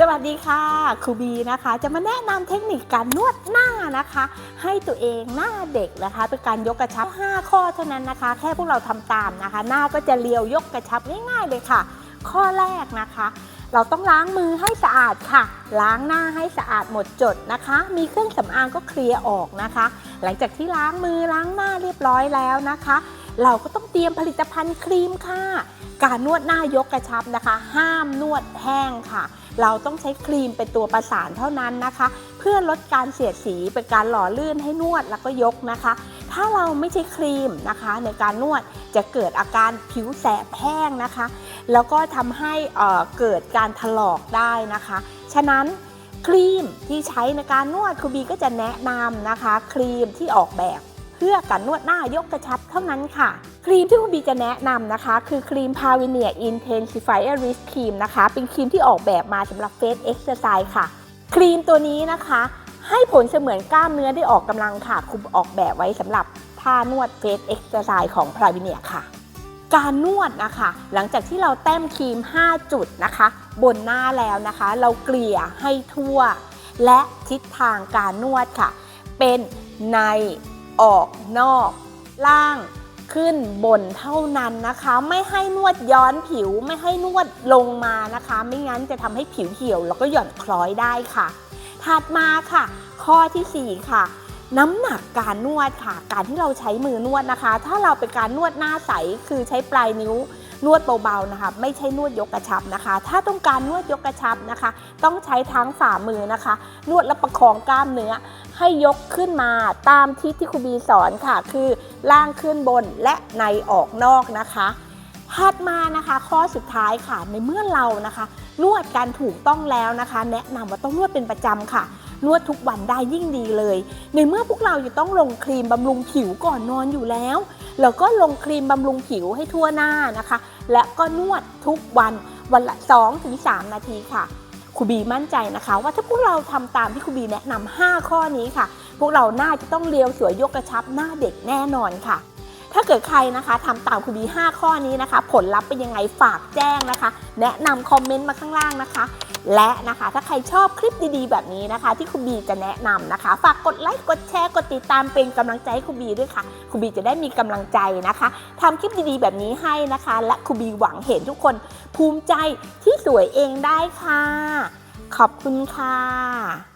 สวัสดีค่ะครูบีนะคะ จะมาแนะนำเทคนิคการนวดหน้านะคะ ให้ตัวเองหน้าเด็กนะคะ เป็นการยกกระชับ 5 ข้อเท่านั้นนะคะ แค่พวกเราทำตามนะคะ หน้าก็จะเรียวยกกระชับง่ายๆเลยค่ะ ข้อแรกนะคะ เราต้องล้างมือให้สะอาดค่ะ ล้างหน้าให้สะอาดหมดจดนะคะ มีเครื่องสำอางก็เคลียร์ออกนะคะ หลังจากที่ล้างมือล้างหน้าเรียบร้อยแล้วนะคะ เราก็ต้องเตรียมผลิตภัณฑ์ครีมค่ะ การนวดหน้ายกกระชับนะคะ ห้ามนวดแห้งค่ะ เราต้องใช้ครีมเป็นตัวประสานเท่านั้นนะคะ เพื่อลดการเสียดสีเป็นการหล่อลื่นให้นวดแล้วก็ยกนะคะ ถ้าเราไม่ใช้ครีมนะคะ ในการนวดจะเกิดอาการผิวแสบแห้งนะคะ แล้วก็ทำให้เอ่อเกิดการถลอกได้นะคะ ฉะนั้นครีมที่ใช้ในการนวดครูบีก็จะแนะนำนะคะ ครีมที่ออกแบบ เพื่อการนวดหน้ายกกระชับเท่านั้นค่ะ ครีมที่คุณบีจะแนะนำนะคะ คือครีม p a v i n i a Intensifier Wrist Cream นะคะ เป็นครีมที่ออกแบบมาสำหรับ Face Exercise ค่ะ ครีมตัวนี้นะคะ ให้ผลเสมือนกล้ามเนื้อได้ออกกำลังค่ะ คุมออกแบบไว้สำหรับท่านวด Face Exercise ของ p a v i n i a ค่ะการนวดนะคะ หลังจากที่เราแต้มครีม 5 จุดนะคะ บนหน้าแล้วนะคะ เราเกลี่ยให้ทั่ว และทิศทางการนวดค่ะ เป็นใน ออกนอก ล่างขึ้นบนเท่านั้นนะคะ ไม่ให้นวดย้อนผิวไม่ให้นวดลงมานะคะ ไม่งั้นจะทำให้ผิวเหี่ยว แล้วก็หย่อนคล้อยได้ค่ะ ถัดมาค่ะ ข้อทีสี่4 ค่ะ น้ำหนักการนวดค่ะ การที่เราใช้มือนวดนะคะ ถ้าเราเป็นการนวดหน้าใสคือใช้ปลายนิ้ว นวดเบาๆนะคะ ไม่ใช่นวดยกกระชับนะคะ ถ้าต้องการนวดยกกระชับนะคะ ต้องใช้ทั้งฝ่ามือนะคะ นวดและประคองกล้ามเนื้อ ให้ยกขึ้นมาตามทิศที่ครูบีสอนค่ะ คือล่างขึ้นบนและในออกนอกนะคะถัดมานะคะข้อสุดท้ายค่ะในเมื่อเรานะคะ นวดการถูกต้องแล้วนะคะ แนะนำว่าต้องนวดเป็นประจำค่ะ นวดทุกวันได้ยิ่งดีเลย ในเมื่อพวกเราจะต้องลงครีมบำรุงผิวก่อนนอนอยู่แล้ว แล้วก็ลงครีมบำรุงผิวให้ทั่วหน้านะคะ และก็นวดทุกวันวันละ 2-3 นาทีค่ะครูบีมั่นใจนะคะ ว่าถ้าพวกเราทำตามที่ครูบีแนะนำ5ข้อนี้ค่ะ พวกเราหน้าจะต้องเรียวสวยยกกระชับหน้าเด็กแน่นอนค่ะ ถ้าเกิดใครนะคะทำตามครูบี5ข้อนี้นะคะ ผลลัพธ์เป็นยังไงฝากแจ้งนะคะ แนะนำคอมเมนต์มาข้างล่างนะคะ และนะคะถ้าใครชอบคลิปดีๆ แบบนี้นะคะ ที่ครูบีจะแนะนำนะคะ ฝากกดไลค์กดแชร์กดติดตามเป็นกำลังใจให้ครูบีด้วยค่ะครูบีจะได้มีกำลังใจนะคะทำคลิปดีๆ แบบนี้ให้นะคะ และครูบีหวังเห็นทุกคนภูมิใจที่สวยเองได้ค่ะ ขอบคุณค่ะ